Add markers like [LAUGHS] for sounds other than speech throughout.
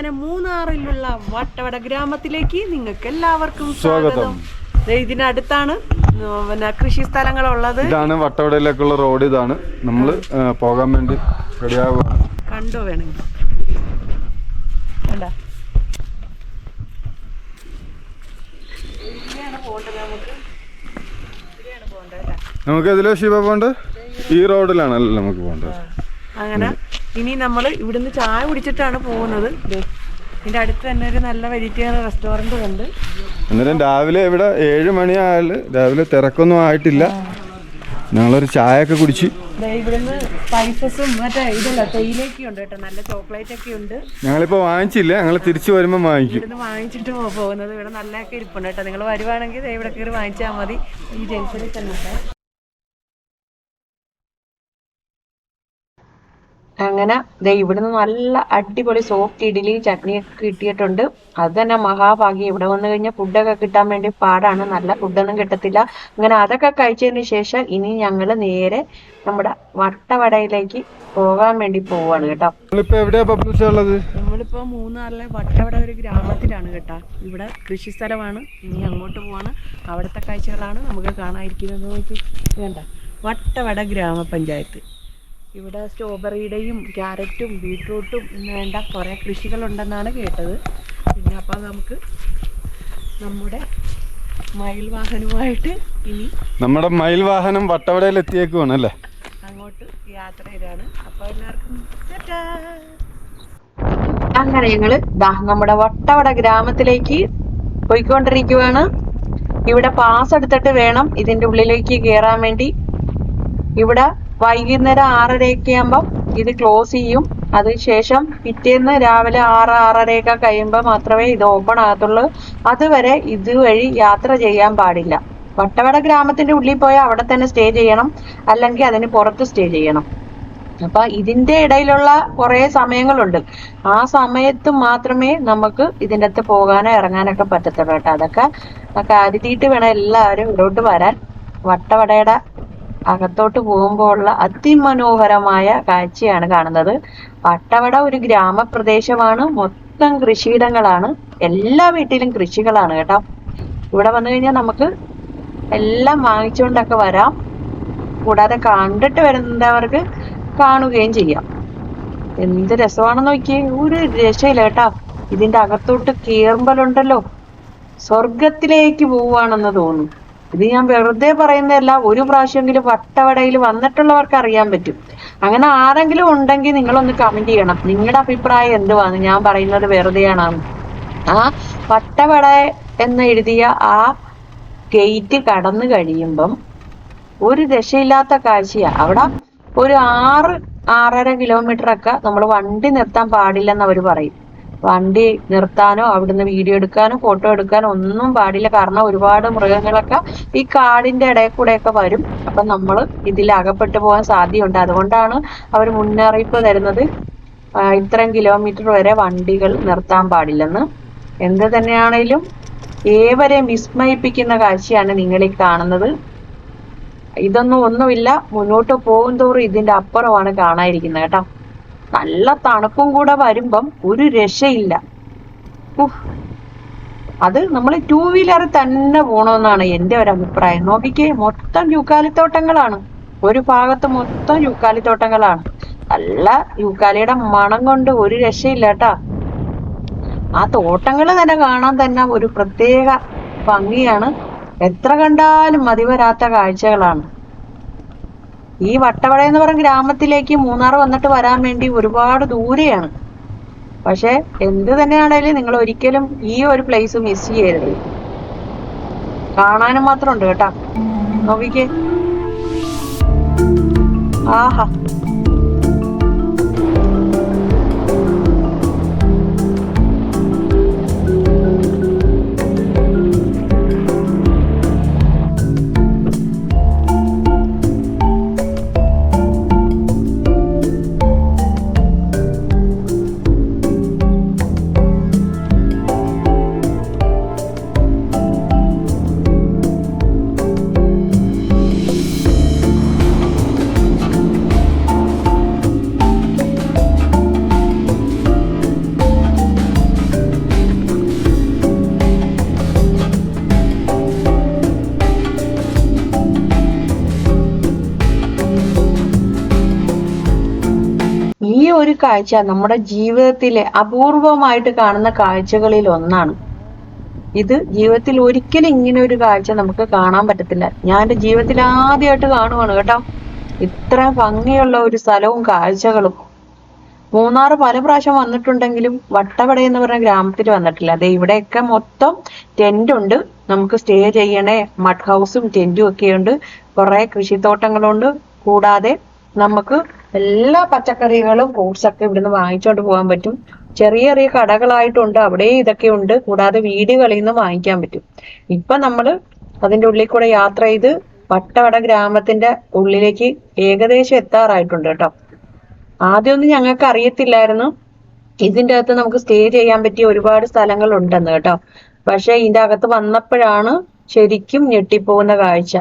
അങ്ങനെ മൂന്നാറിലുള്ള വട്ടവട ഗ്രാമത്തിലേക്ക് നിങ്ങൾക്ക് എല്ലാവർക്കും സ്വാഗതം. ഇതിനടുത്താണ് പിന്നെ കൃഷി സ്ഥലങ്ങളുള്ളത്. ഇതാണ് വട്ടവടയിലേക്കുള്ള റോഡ് ഇതാണ് നമ്മൾ പോകാൻ വേണ്ടി റെഡിയാവുകയാണ്. കണ്ടോ വേണമെങ്കിൽ. നമുക്ക്? ഇതിലെ ശിവ പോണ്ട് ഈ റോഡിലാണല്ലോ നമുക്ക് പോണ്ടത് അങ്ങനെ ഇനി നമ്മൾ ഇവിടുന്ന് ചായ കുടിച്ചിട്ടാണ് പോകുന്നത്. ഇതിന്റെ അടുത്ത് തന്നെ ഒരു നല്ല വെജിറ്റേറിയൻ റെസ്റ്റോറന്റ് ഉണ്ട്. അന്നേരം രാവിലെ ഇവിടെ ഏഴ് മണിയായാൽ രാവിലെ തിരക്കൊന്നും ആയിട്ടില്ല. ഞങ്ങളൊരു ചായ ഒക്കെ കുടിച്ച് ഇവിടുന്ന് സ്പൈസസും മറ്റേ ഇതല്ല തേയിലയൊക്കെ ഉണ്ട് കേട്ടോ നല്ല ചോക്ലേറ്റ് ഒക്കെ ഉണ്ട്. ഞങ്ങളിപ്പോ വാങ്ങിച്ചില്ല ഞങ്ങൾ തിരിച്ചു വരുമ്പോൾ വാങ്ങിക്കും. ഇവിടുന്ന് വാങ്ങിച്ചിട്ട് പോകുന്നത് ഇവിടെ നല്ലതൊക്കെ ഇരിപ്പുണ്ട് കേട്ടോ. നിങ്ങൾ വരുവാണെങ്കിൽ ഇവിടെ കയറി വാങ്ങിച്ചാൽ മതി. ഈ ജംഗ്ഷനിൽ തന്നെ അങ്ങനെ ദേ ഇവിടുന്ന് നല്ല അടിപൊളി സോഫ്റ്റ് ഇഡ്ഡലി ചട്നിയൊക്കെ കിട്ടിയിട്ടുണ്ട്. അത് തന്നെ മഹാഭാഗ്യം. ഇവിടെ വന്നു കഴിഞ്ഞാൽ ഫുഡൊക്കെ കിട്ടാൻ വേണ്ടി പാടാണ്. നല്ല ഫുഡൊന്നും കിട്ടത്തില്ല. അങ്ങനെ അതൊക്കെ കഴിച്ചതിന് ശേഷം ഇനി ഞങ്ങൾ നേരെ നമ്മുടെ വട്ടവടയിലേക്ക് പോകാൻ വേണ്ടി പോവാണ് കേട്ടോ. നമ്മളിപ്പോ മൂന്നാറിലെ വട്ടവട ഒരു ഗ്രാമത്തിലാണ് കേട്ടാ. ഇവിടെ കൃഷി സ്ഥലമാണ്. ഇനി അങ്ങോട്ട് പോവാണ്. അവിടുത്തെ കാഴ്ചകളാണ് നമുക്ക് കാണാതിരിക്കുന്നത് നോക്കി. വേണ്ട. വട്ടവട ഗ്രാമപഞ്ചായത്ത്. ഇവിടെ സ്ട്രോബെറിയുടെയും ക്യാരറ്റും ബീട്രൂട്ടും ഇന്ന് വേണ്ട കുറേ കൃഷികളുണ്ടെന്നാണ് കേട്ടത്. പിന്നെ അപ്പോൾ നമുക്ക് നമ്മുടെ മയിൽ വാഹനവുമായിട്ട് ഇനി നമ്മുടെ മയിൽ വാഹനം വട്ടവടയിൽ എത്തിയേക്കുവാണ് അല്ലേ? അങ്ങോട്ട് യാത്ര ചെയ്താണ്. അപ്പോൾ എല്ലാവർക്കും ടാറ്റാ. അങ്ങനെ ഞങ്ങൾ നമ്മുടെ വട്ടവട ഗ്രാമത്തിലേക്ക് പോയിക്കൊണ്ടിരിക്കുവാണ്. ഇവിടെ പാസ് എടുത്തിട്ട് വേണം ഇതിന്റെ ഉള്ളിലേക്ക് കയറാൻ വേണ്ടി. ഇവിടെ വൈകുന്നേരം ആറരയൊക്കെ ആകുമ്പം ഇത് ക്ലോസ് ചെയ്യും. അതിനുശേഷം പിറ്റേന്ന് രാവിലെ ആറ് ആറരയൊക്കെ കഴിയുമ്പോൾ മാത്രമേ ഇത് ഓപ്പൺ ആകത്തുള്ളൂ. അതുവരെ ഇതുവഴി യാത്ര ചെയ്യാൻ പാടില്ല. വട്ടവട ഗ്രാമത്തിന്റെ ഉള്ളിൽ പോയാൽ അവിടെ തന്നെ സ്റ്റേ ചെയ്യണം. അല്ലെങ്കിൽ അതിന് പുറത്ത് സ്റ്റേ ചെയ്യണം. അപ്പൊ ഇതിന്റെ ഇടയിലുള്ള കുറെ സമയങ്ങളുണ്ട്. ആ സമയത്ത് മാത്രമേ നമുക്ക് ഇതിന്റെ അകത്ത് പോകാനോ ഇറങ്ങാനൊക്കെ പറ്റത്തുള്ളൂ കേട്ടോ. അതൊക്കെ കരുതിയിട്ട് വേണം എല്ലാവരും ഇവിടോട്ട് വരാൻ. വട്ടവടയുടെ അകത്തോട്ട് പോകുമ്പോൾ ഉള്ള അതിമനോഹരമായ കാഴ്ചയാണ് കാണുന്നത്. വട്ടവട ഒരു ഗ്രാമപ്രദേശമാണ്. മൊത്തം കൃഷിയിടങ്ങളാണ്. എല്ലാ വീട്ടിലും കൃഷികളാണ് കേട്ടോ. ഇവിടെ വന്നു കഴിഞ്ഞാൽ നമുക്ക് എല്ലാം വാങ്ങിച്ചുകൊണ്ടൊക്കെ വരാം. കൂടാതെ കണ്ടിട്ട് വരുന്നവർക്ക് കാണുകയും ചെയ്യാം. എന്ത് രസമാണെന്ന് നോക്കിയേ. ഒരു രക്ഷയില്ല കേട്ടാ. ഇതിന്റെ അകത്തോട്ട് കീറുമ്പലുണ്ടല്ലോ. സ്വർഗത്തിലേക്ക് പോവുകയാണെന്ന് തോന്നും. ഇത് ഞാൻ വെറുതെ പറയുന്നതല്ല ഒരു പ്രാവശ്യമെങ്കിലും വട്ടവടയിൽ വന്നിട്ടുള്ളവർക്ക് അറിയാൻ പറ്റും. അങ്ങനെ ആരെങ്കിലും ഉണ്ടെങ്കിൽ നിങ്ങളൊന്ന് കമന്റ് ചെയ്യണം. നിങ്ങളുടെ അഭിപ്രായം എന്തുവാന്ന് ഞാൻ പറയുന്നത് വെറുതെയാണോ ആ വട്ടവട എന്ന് എഴുതിയ ആ ഗേറ്റ് കടന്നു കഴിയുമ്പം ഒരു രക്ഷയില്ലാത്ത കാഴ്ചയാ. അവിടെ ഒരു ആറ് ആറര കിലോമീറ്റർ ഒക്കെ നമ്മൾ വണ്ടി നിർത്താൻ പാടില്ലെന്ന് അവർ പറയും. വണ്ടി നിർത്താനോ അവിടുന്ന് വീഡിയോ എടുക്കാനോ ഫോട്ടോ എടുക്കാനോ ഒന്നും പാടില്ല. കാരണം ഒരുപാട് മൃഗങ്ങളൊക്കെ ഈ കാടിന്റെ ഇടയിൽ കൂടെയൊക്കെ വരും. അപ്പൊ നമ്മൾ ഇതിൽ അകപ്പെട്ടു പോകാൻ സാധ്യതയുണ്ട്. അതുകൊണ്ടാണ് അവർ മുന്നറിയിപ്പ് തരുന്നത്. ഇത്രയും കിലോമീറ്റർ വരെ വണ്ടികൾ നിർത്താൻ പാടില്ലെന്ന്. എന്ത് തന്നെയാണേലും ഏവരെയും വിസ്മയിപ്പിക്കുന്ന കാഴ്ചയാണ് നിങ്ങൾ ഈ കാണുന്നത്. ഇതൊന്നും ഒന്നുമില്ല. മുന്നോട്ട് പോകും തോറും ഇതിന്റെ അപ്പുറമാണ് കാണാതിരിക്കുന്നത് കേട്ടോ. നല്ല തണുപ്പും കൂടെ വരുമ്പം ഒരു രക്ഷയില്ല. അത് നമ്മൾ ടൂ വീലർ തന്നെ പോണമെന്നാണ് എന്റെ ഒരു അഭിപ്രായം. നോക്കിക്കേ മൊത്തം യൂക്കാലിത്തോട്ടങ്ങളാണ്. ഒരു ഭാഗത്ത് മൊത്തം യൂക്കാലിത്തോട്ടങ്ങളാണ്. നല്ല യൂക്കാലിയുടെ മണം കൊണ്ട് ഒരു രക്ഷയില്ല കേട്ടാ ആ തോട്ടങ്ങൾ തന്നെ കാണാൻ തന്നെ ഒരു പ്രത്യേക ഭംഗിയാണ്. എത്ര കണ്ടാലും മതിവരാത്ത കാഴ്ചകളാണ്. ഈ വട്ടവട എന്ന് പറഞ്ഞ ഗ്രാമത്തിലേക്ക് മൂന്നാർ വന്നിട്ട് വരാൻ വേണ്ടി ഒരുപാട് ദൂരെയാണ്. പക്ഷെ എന്ത് തന്നെയാണേലും നിങ്ങൾ ഒരിക്കലും ഈ ഒരു പ്ലേസ് മിസ് ചെയ്യരുത്. കാണാനും മാത്രമുണ്ട് കേട്ടാ. നോക്കിക്കേ. ആഹാ. കാഴ്ച നമ്മുടെ ജീവിതത്തിലെ അപൂർവമായിട്ട് കാണുന്ന കാഴ്ചകളിൽ ഒന്നാണ്. ഇത് ജീവിതത്തിൽ ഒരിക്കലും ഇങ്ങനെ ഒരു കാഴ്ച നമുക്ക് കാണാൻ പറ്റത്തില്ല. ഞാൻ എന്റെ ജീവിതത്തിൽ ആദ്യമായിട്ട് കാണുവാണ് കേട്ടോ. ഇത്ര ഭംഗിയുള്ള ഒരു സ്ഥലവും കാഴ്ചകളും. മൂന്നാർ പല പ്രാവശ്യം വന്നിട്ടുണ്ടെങ്കിലും വട്ടവട എന്ന് പറഞ്ഞ ഗ്രാമത്തിൽ വന്നിട്ടില്ല. അതെ ഇവിടെയൊക്കെ മൊത്തം ടെന്റ് ഉണ്ട്. നമുക്ക് സ്റ്റേ ചെയ്യണേ മഡ് ഹൗസും ടെന്റും ഒക്കെ ഉണ്ട് കുറെ കൃഷിത്തോട്ടങ്ങളുണ്ട്. കൂടാതെ നമുക്ക് എല്ലാ പച്ചക്കറികളും ഫ്രൂട്ട്സ് ഒക്കെ ഇവിടുന്ന് വാങ്ങിച്ചോണ്ട് പോകാൻ പറ്റും. ചെറിയ ചെറിയ കടകളായിട്ടുണ്ട് അവിടെ ഇതൊക്കെ ഉണ്ട്. കൂടാതെ വീടുകളിൽ നിന്ന് വാങ്ങിക്കാൻ പറ്റും. ഇപ്പൊ നമ്മൾ അതിന്റെ ഉള്ളിൽ കൂടെ യാത്ര ചെയ്ത് വട്ടവട ഗ്രാമത്തിന്റെ ഉള്ളിലേക്ക് ഏകദേശം എത്താറായിട്ടുണ്ട് കേട്ടോ. ആദ്യമൊന്നും ഞങ്ങൾക്ക് അറിയത്തില്ലായിരുന്നു. ഇതിന്റെ അകത്ത് നമുക്ക് സ്റ്റേ ചെയ്യാൻ പറ്റിയ ഒരുപാട് സ്ഥലങ്ങൾ ഉണ്ടെന്ന് കേട്ടോ. പക്ഷെ ഇതിന്റെ അകത്ത് വന്നപ്പോഴാണ് ശരിക്കും ഞെട്ടിപ്പോകുന്ന കാഴ്ച.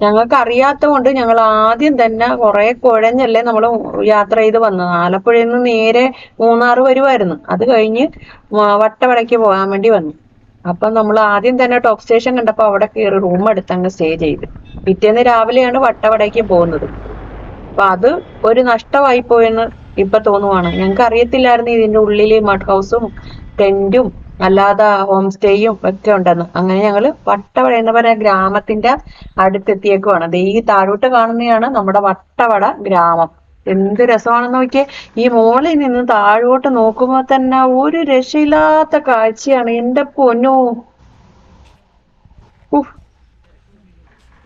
ഞങ്ങൾക്ക് അറിയാത്ത കൊണ്ട് ഞങ്ങൾ ആദ്യം തന്നെ കുറെ കുഴഞ്ഞല്ലേ നമ്മൾ യാത്ര ചെയ്ത് വന്നത്. ആലപ്പുഴയിൽ നിന്ന് നേരെ മൂന്നാർ വരുമായിരുന്നു അത് കഴിഞ്ഞ് വട്ടവടയ്ക്ക് പോകാൻ വേണ്ടി വന്നു. അപ്പം നമ്മൾ ആദ്യം തന്നെ ടോപ്പ് സ്റ്റേഷൻ കണ്ടപ്പോൾ അവിടെ കയറി റൂം എടുത്ത് അങ്ങ് സ്റ്റേ ചെയ്ത്. പിറ്റേന്ന് രാവിലെയാണ് വട്ടവടയ്ക്ക് പോകുന്നത്. അപ്പൊ അത് ഒരു നഷ്ടമായി പോയെന്ന് ഇപ്പൊ തോന്നുവാണ്. ഞങ്ങൾക്ക് അറിയത്തില്ലായിരുന്നു ഇതിന്റെ ഉള്ളിൽ മഡ് ഹൗസും ടെന്റും അല്ലാതെ ഹോം സ്റ്റേയും ഒക്കെ ഉണ്ടെന്ന്. അങ്ങനെ ഞങ്ങൾ വട്ടവട എന്ന് പറയുന്ന ഗ്രാമത്തിന്റെ അടുത്തെത്തിയേക്കുവാണ്. ദേ ഈ താഴോട്ട് കാണുന്നതാണ് നമ്മുടെ വട്ടവട ഗ്രാമം. എന്ത് രസമാണെന്ന് നോക്കിയേ. ഈ മോളിൽ നിന്ന് താഴോട്ട് നോക്കുമ്പോ തന്നെ ഒരു രക്ഷയില്ലാത്ത കാഴ്ചയാണ് എന്റെ പൊന്നോ.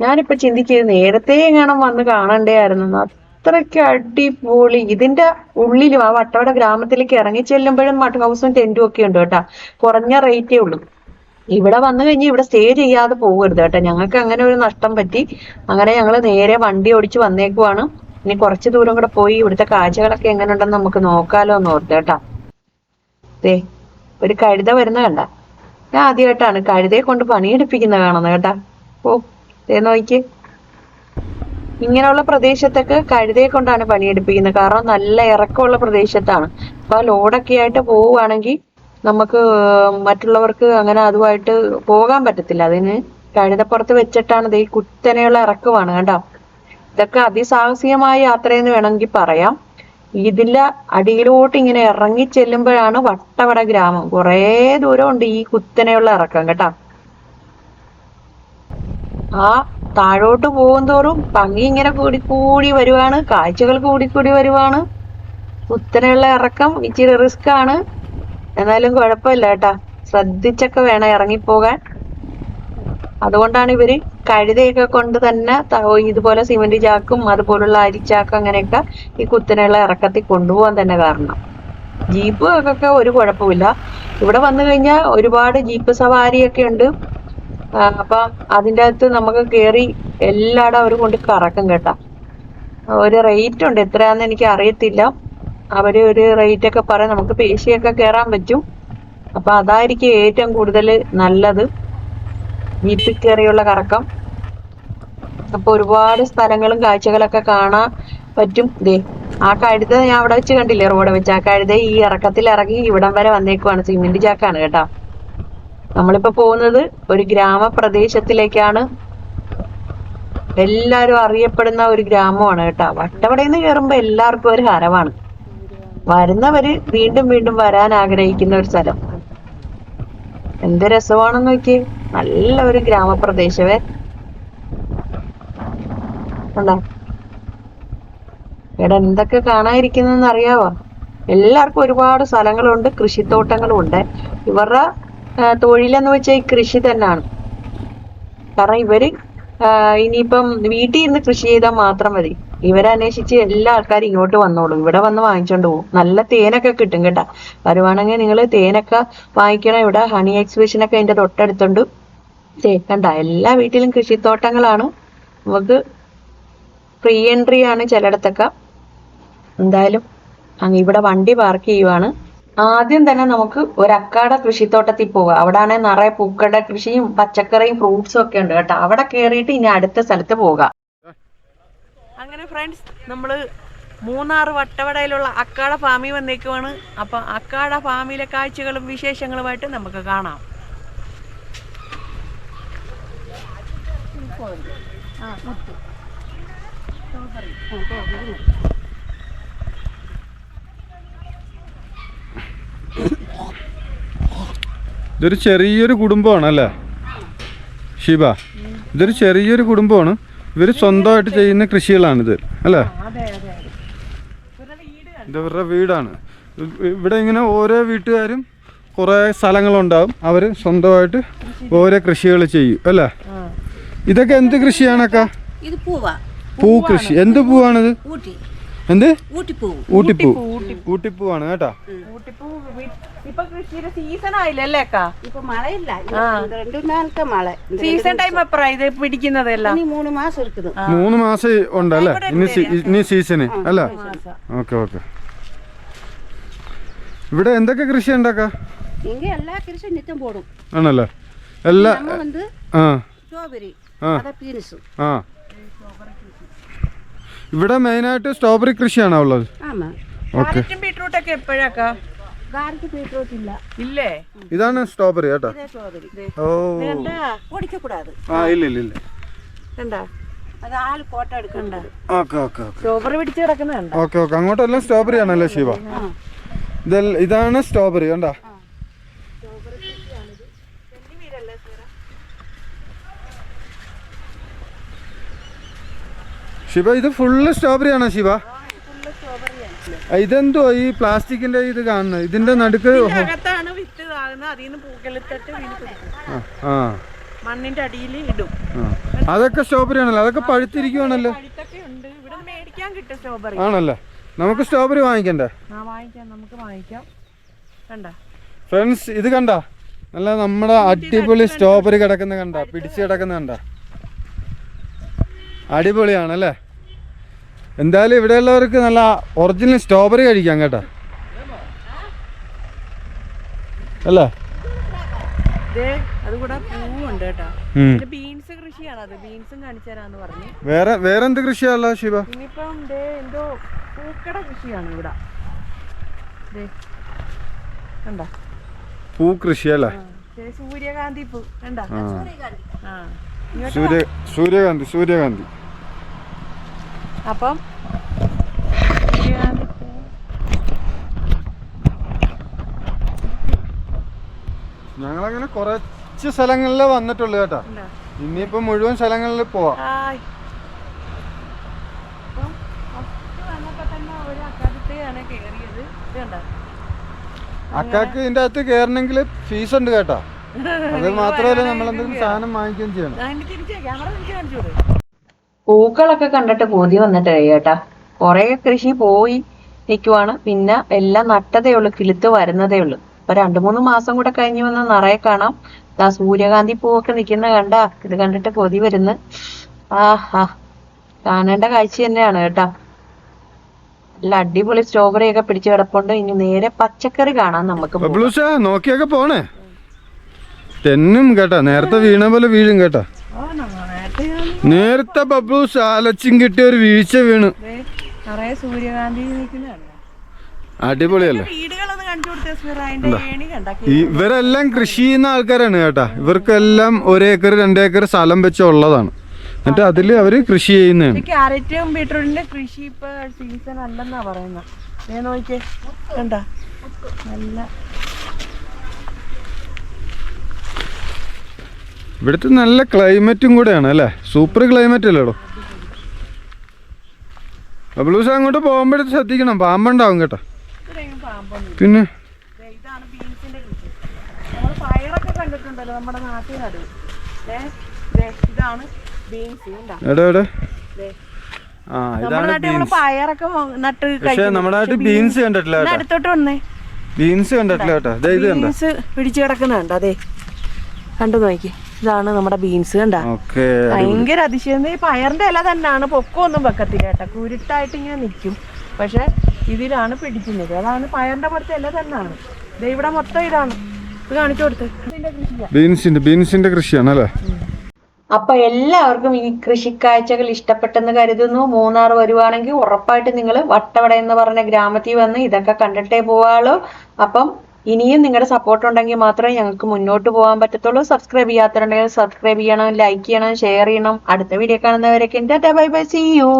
ഞാനിപ്പോ ചിന്തിക്കുന്നത് നേരത്തെ എങ്ങാനും വന്ന് കാണണ്ടേയായിരുന്നു. അത്രയ്ക്ക് അടിപൊളി. ഇതിന്റെ ഉള്ളിലും ആ വട്ടവട ഗ്രാമത്തിലേക്ക് ഇറങ്ങി ചെല്ലുമ്പോഴും മട്ട് ഹൗസും ടെന്റും ഒക്കെ ഉണ്ട് കേട്ടാ. കുറഞ്ഞ റേറ്റേ ഉള്ളൂ. ഇവിടെ വന്നു കഴിഞ്ഞ് ഇവിടെ സ്റ്റേ ചെയ്യാതെ പോകരുത് കേട്ടോ. ഞങ്ങൾക്ക് അങ്ങനെ ഒരു നഷ്ടം പറ്റി. അങ്ങനെ ഞങ്ങൾ നേരെ വണ്ടി ഓടിച്ച് വന്നേക്കുവാണ്. ഇനി കുറച്ച് ദൂരം കൂടെ പോയി ഇവിടുത്തെ കാഴ്ചകളൊക്കെ എങ്ങനെ ഉണ്ടെന്ന് നമുക്ക് നോക്കാലോ എന്ന് ഓർത്ത് കേട്ടാ. ദേ ഒരു കഴുത വരുന്ന കണ്ട. ഞാൻ ആദ്യമായിട്ടാണ് കഴുതയെ കൊണ്ട് പണിയെടുപ്പിക്കുന്ന കാണുന്നത് കേട്ടാ. ഓ ദേ നോക്കി ഇങ്ങനെയുള്ള പ്രദേശത്തൊക്കെ കഴുതയെ കൊണ്ടാണ് പണിയെടുപ്പിക്കുന്നത്. കാരണം നല്ല ഇറക്കമുള്ള പ്രദേശത്താണ്. അപ്പൊ ആ ലോഡൊക്കെ ആയിട്ട് പോവുകയാണെങ്കിൽ നമുക്ക് മറ്റുള്ളവർക്ക് അങ്ങനെ അതുമായിട്ട് പോകാൻ പറ്റത്തില്ല. അതിന് കഴുതപ്പുറത്ത് വെച്ചിട്ടാണ് ദേ ഈ കുത്തനെയുള്ള ഇറക്കമാണ് കേട്ടോ ഇതൊക്കെ അതിസാഹസികമായ യാത്രയെന്ന് വേണമെങ്കിൽ പറയാം. ഇതിന്റെ അടിയിലോട്ട് ഇങ്ങനെ ഇറങ്ങി ചെല്ലുമ്പോഴാണ് വട്ടവട ഗ്രാമം. കുറേ ദൂരമുണ്ട് ഈ കുത്തനെയുള്ള ഇറക്കം കേട്ടോ. ആ താഴോട്ട് പോകുന്തോറും ഭംഗി ഇങ്ങനെ കൂടി കൂടി വരുവാണ്. കാഴ്ചകൾ കൂടി കൂടി വരുവാണ്. കുത്തനെയുള്ള ഇറക്കം ഇച്ചിരി റിസ്ക് ആണ്. എന്നാലും കുഴപ്പമില്ല കേട്ടാ. ശ്രദ്ധിച്ചൊക്കെ വേണം ഇറങ്ങിപ്പോകാൻ. അതുകൊണ്ടാണ് ഇവർ കഴുതയൊക്കെ കൊണ്ട് തന്നെ ഇതുപോലെ സിമന്റ് ചാക്കും അതുപോലുള്ള അരിച്ചാക്കും അങ്ങനെയൊക്കെ ഈ കുത്തനെയുള്ള ഇറക്കത്തിൽ കൊണ്ടുപോകാൻ തന്നെ കാരണം. ജീപ്പ് ഒക്കെ ഒരു കുഴപ്പമില്ല. ഇവിടെ വന്നു കഴിഞ്ഞാൽ ഒരുപാട് ജീപ്പ് സവാരിയൊക്കെ ഉണ്ട്. അപ്പം അതിന്റെ അകത്ത് നമുക്ക് കയറി എല്ലായിടും അവർ കൊണ്ട് കറക്കും കേട്ടാ. ഒരു റേറ്റ് ഉണ്ട്. എത്രയാന്ന് എനിക്ക് അറിയത്തില്ല. അവർ ഒരു റേറ്റ് ഒക്കെ പറയും. നമുക്ക് പേശിയൊക്കെ കയറാൻ പറ്റും. അപ്പൊ അതായിരിക്കും ഏറ്റവും കൂടുതൽ നല്ലത്. വീട്ടിൽ കയറിയുള്ള കറക്കം. അപ്പൊ ഒരുപാട് സ്ഥലങ്ങളും കാഴ്ചകളൊക്കെ കാണാൻ പറ്റും. ദേ ആ കഴുത ഞാൻ അവിടെ വെച്ച് കണ്ടില്ലേ റോഡ് വെച്ച്? ആ കഴുത ഈ ഇറക്കത്തിൽ ഇറങ്ങി ഇവിടം വരെ വന്നേക്കുവാണ്. സിമെന്റ് ചാക്കാണ് കേട്ടോ. നമ്മളിപ്പോ പോകുന്നത് ഒരു ഗ്രാമപ്രദേശത്തിലേക്കാണ്. എല്ലാരും അറിയപ്പെടുന്ന ഒരു ഗ്രാമമാണ് കേട്ടോ. വട്ടവടയിൽ നിന്ന് കയറുമ്പോ എല്ലാവർക്കും ഒരു ഹരമാണ്. വരുന്നവര് വീണ്ടും വീണ്ടും വരാൻ ആഗ്രഹിക്കുന്ന ഒരു സ്ഥലം. എന്ത് രസമാണെന്ന് നോക്കി നല്ല ഒരു ഗ്രാമപ്രദേശമേ കണ്ടോ? ഇവിടെ എന്തൊക്കെ കാണാതിരിക്കുന്നെന്ന് അറിയാവോ? എല്ലാവർക്കും ഒരുപാട് സ്ഥലങ്ങളുണ്ട് കൃഷിത്തോട്ടങ്ങളും ഉണ്ട് ഇവരുടെ തൊഴിലെന്ന് വെച്ചാൽ കൃഷി തന്നെയാണ് കാരണം ഇവർ ഇനിയിപ്പം വീട്ടിൽ ഇരുന്ന് കൃഷി ചെയ്താൽ മാത്രം മതി. ഇവരെ അന്വേഷിച്ച് എല്ലാ ആൾക്കാരും ഇങ്ങോട്ട് വന്നോളും. ഇവിടെ വന്ന് വാങ്ങിച്ചോണ്ട് പോകും നല്ല തേനൊക്കെ കിട്ടും കേട്ടാ. വരുവാണെങ്കിൽ നിങ്ങൾ തേനൊക്കെ വാങ്ങിക്കണം. ഇവിടെ ഹണി എക്സിബിഷനൊക്കെ അതിന്റെ തൊട്ടടുത്തുണ്ട്. തേ കണ്ട എല്ലാ വീട്ടിലും കൃഷിത്തോട്ടങ്ങളാണ്. നമുക്ക് ഫ്രീ എൻട്രി ആണ് ചിലയിടത്തൊക്കെ. എന്തായാലും ഇവിടെ വണ്ടി പാർക്ക് ചെയ്യുവാണ്. ആദ്യം തന്നെ നമുക്ക് ഒരു അക്കാട കൃഷിത്തോട്ടത്തിൽ പോവാം ആണെങ്കിൽ നിറയെ പൂക്കളുടെ കൃഷിയും പച്ചക്കറിയും ഫ്രൂട്ട്സും ഒക്കെ ഉണ്ട് കേട്ടോ. അവിടെ കയറിയിട്ട് ഇനി അടുത്ത സ്ഥലത്ത് പോകാം അങ്ങനെ ഫ്രണ്ട്സ് നമ്മൾ മൂന്നാർ വട്ടവടയിലുള്ള അക്കാട ഫാമിൽ വന്നേക്കുവാണ്. അപ്പം അക്കാട ഫാമിലെ കാഴ്ചകളും വിശേഷങ്ങളുമായിട്ട് നമുക്ക് കാണാം. ഇതൊരു ചെറിയൊരു കുടുംബമാണ് അല്ലേ? ഷിബ ഇതൊരു ചെറിയൊരു കുടുംബമാണ്. ഇവർ സ്വന്തമായിട്ട് ചെയ്യുന്ന കൃഷികളാണിത് അല്ലേ? ഇതവരുടെ വീടാണ്. ഇവിടെ ഇങ്ങനെ ഓരോ വീട്ടുകാരും കുറേ സ്ഥലങ്ങളുണ്ടാവും. അവർ സ്വന്തമായിട്ട് ഓരോ കൃഷികൾ ചെയ്യും അല്ലേ? ഇതൊക്കെ എന്ത് കൃഷിയാണക്ക പൂ കൃഷി എന്ത് പൂവാണിത്? എന്ത്? ഊട്ടിപ്പൂ. ഊട്ടിപ്പൂവാണ് കേട്ടോ. സീസൺ ആയില്ലല്ലേ ഇപ്പൊ മഴയില്ല. മഴ. സീസൺ ടൈം എപ്പറ മൂന്ന് മാസം മൂന്ന് മാസം ഇനി സീസണ് അല്ല? Okay okay. ഇവിടെ എന്തൊക്കെ കൃഷി ഉണ്ടാക്കാ എല്ലാ കൃഷി നിത്യം പോടും. ആണല്ലേ? എല്ലാ ആ. സ്ട്രോബെറി ആ. ഇവിടെ മെയിനായിട്ട് സ്ട്രോബെറി കൃഷിയാണ് ഉള്ളത്? ഓക്കെ ബീട്രൂട്ടൊക്കെ എപ്പോഴാക്കാ? ഇതാണ് സ്ട്രോബെറി കേട്ടോ. ഓ. ആ ഇല്ല ഇല്ല ഇല്ല. അങ്ങോട്ടെല്ലാം സ്ട്രോബെറി ആണല്ലേ ശിവ? ഇതാണ് സ്ട്രോബെറി കണ്ടാ? ശിവ ഇത് ഫുള്ള് സ്ട്രോബെറി ആണോ ശിവ? ഇതെന്തോ ഈ പ്ലാസ്റ്റിക്കിന്റെ ഇത് കാണുന്നത്? ഇതിന്റെ നടുക്ക് ആ മണ്ണിന്റെ അടിയിൽ ഇടും. അതൊക്കെ സ്ട്രോബെറി ആണല്ലോ. അതൊക്കെ പഴുത്തിരിക്കുവാണല്ലോ. ആണല്ലോ? നമുക്ക് സ്ട്രോബെറി വാങ്ങിക്കണ്ടേ? ഫ്രണ്ട്സ് ഇത് കണ്ട? നല്ല നമ്മുടെ അടിപൊളി സ്ട്രോബെറി കിടക്കുന്ന കണ്ട? പിടിച്ചു കിടക്കുന്ന കണ്ട? അടിപൊളിയാണല്ലേ? എന്തായാലും ഇവിടെയുള്ളവർക്ക് നല്ല ഒറിജിനൽ സ്ട്രോബെറി കഴിക്കാം കേട്ടോ. അല്ലേ? വേറെ വേറെ എന്ത് കൃഷിയാണല്ലോ ശിവ? പൂ. കൃഷി അല്ലേ സൂര്യകാന്തി സൂര്യകാന്തി സൂര്യകാന്തി. അപ്പം ഞങ്ങളങ്ങനെ കുറച്ച് സ്ഥലങ്ങളിലേ വന്നിട്ടുള്ളൂ കേട്ടോ? ഇനിയിപ്പോ മുഴുവൻ സ്ഥലങ്ങളിൽ പോവാ. അക്കാക്ക് ഇതിന്റെ അകത്ത് കേറണെങ്കിൽ ഫീസ് ഉണ്ട് കേട്ടോ. [LAUGHS] അത് മാത്രമല്ല നമ്മൾ എന്തെങ്കിലും സാധനം വാങ്ങിക്കുകയും ചെയ്യണം. പൂക്കളൊക്കെ കണ്ടിട്ട് കൊതി വന്നിട്ട് ചേട്ടാ കുറെ കൃഷി പോയി നിൽക്കുവാണ് പിന്നെ എല്ലാം നട്ടതേ ഉള്ളൂ കിളുത്ത് വരുന്നതേ ഉള്ളൂ. ഇപ്പൊ രണ്ടു മൂന്ന് മാസം കൂടെ കഴിഞ്ഞ് വന്ന് നിറയെ കാണാം. ദാ സൂര്യകാന്തി പൂവൊക്കെ നിൽക്കുന്ന കണ്ട ഇത് കണ്ടിട്ട് കൊതി വരുന്നു. ആഹാ കാണേണ്ട കാഴ്ച തന്നെയാണ് കേട്ടാ. നല്ല അടിപൊളി സ്ട്രോബെറി ഒക്കെ പിടിച്ച് കിടപ്പുണ്ട്. ഇനി നേരെ പച്ചക്കറി കാണാം നമുക്ക് നോക്കിയൊക്കെ പോണേ. തെന്നും കേട്ടാ നേരത്തെ വീണ പോലെ വീഴും കേട്ടാ. ആ നേരത്തെ ബബ്ലു ബബ്ലൂസ് ആലച്ചും കിട്ടിയ ഒരു വീഴ്ച വീണു. സൂര്യകാന്തി അടിപൊളിയല്ലേ? ഇവരെല്ലാം കൃഷി ചെയ്യുന്ന ആൾക്കാരാണ് കേട്ടാ. ഇവർക്കെല്ലാം ഒരേക്കർ രണ്ടേക്കർ സ്ഥലം വെച്ച് ഉള്ളതാണ്. എന്നിട്ട് അതിൽ അവർ കൃഷി ചെയ്യുന്നതാണ്. ക്യാരറ്റും ബീട്രൂട്ടിന്റെ കൃഷി ഇപ്പൊ സീസൺ അല്ലെന്നാ പറയുന്നത് നോക്കിയേ. കണ്ട? നല്ല ഇവിടുത്തെ നല്ല ക്ലൈമറ്റും കൂടെയാണ് അല്ലേ? സൂപ്പർ ക്ലൈമറ്റ് അല്ലേടോ ബബ്ലൂസ് അങ്ങോട്ട് പോകുമ്പോഴത്തെ ശ്രദ്ധിക്കണം. പാമ്പുണ്ടാവും കേട്ടോ. പിന്നെ? ഇതാണ് ബീൻസ്. കണ്ടാ എടാ എടാ ആ ഇതാണ് നാട്ടിൽ നമ്മൾ ബീൻസ്. പയറൊക്കെ നട്ട് പക്ഷെ കഴിക്കുന്നു. നമ്മുടെ നാട്ടിൽ ബീൻസ് കണ്ടിട്ടില്ല അടുത്തോട്ട് വന്നേ. ബീൻസ് കണ്ടിട്ടില്ല കേട്ടോ. ഇത് കണ്ടോ? ബീൻസ് പിടിച്ചു കിടക്കുന്നുണ്ട്. അതെ. കണ്ടു നോക്കി. ഇതാണ് നമ്മുടെ ബീൻസ് കണ്ട? ഓക്കെ ഭയങ്കര അതിശയം. ഈ പയറിന്റെ ഇല തന്നെയാണ്. പൊക്കമൊന്നും വെക്കത്തില്ല കേട്ടോ. കുരുട്ടായിട്ട് ഇങ്ങനെ നിൽക്കും. പക്ഷെ ഇതിലാണ് പിടിക്കുന്നത്. അതാണ് പയറിന്റെ പുറത്തെ ഇല തന്നെയാണ്. ദേ ഇവിടെ മൊത്തം ഇതാണ്. ഇത് കാണിച്ചു കൊടുത്ത്. ബീൻസിന്റെ ബീൻസിന്റെ കൃഷിയാണ് അല്ലേ? അപ്പൊ എല്ലാവർക്കും ഈ കൃഷിക്കാഴ്ചകൾ ഇഷ്ടപ്പെട്ടെന്ന് കരുതുന്നു. മൂന്നാർ വരുവാണെങ്കിൽ ഉറപ്പായിട്ട് നിങ്ങൾ വട്ടവട എന്ന് പറഞ്ഞ ഗ്രാമത്തിൽ വന്ന് ഇതൊക്കെ കണ്ടിട്ടേ പോവാളൂ. അപ്പം ഇനിയും നിങ്ങളുടെ സപ്പോർട്ട് ഉണ്ടെങ്കിൽ മാത്രമേ ഞങ്ങൾക്ക് മുന്നോട്ട് പോകാൻ പറ്റത്തുള്ളൂ. സബ്സ്ക്രൈബ് ചെയ്യാത്തവരുണ്ടെങ്കിൽ സബ്സ്ക്രൈബ് ചെയ്യണം ലൈക്ക് ചെയ്യണം ഷെയർ ചെയ്യണം. അടുത്ത വീഡിയോ കാണുന്നവരൊക്കെ ബൈ ബൈ സി യു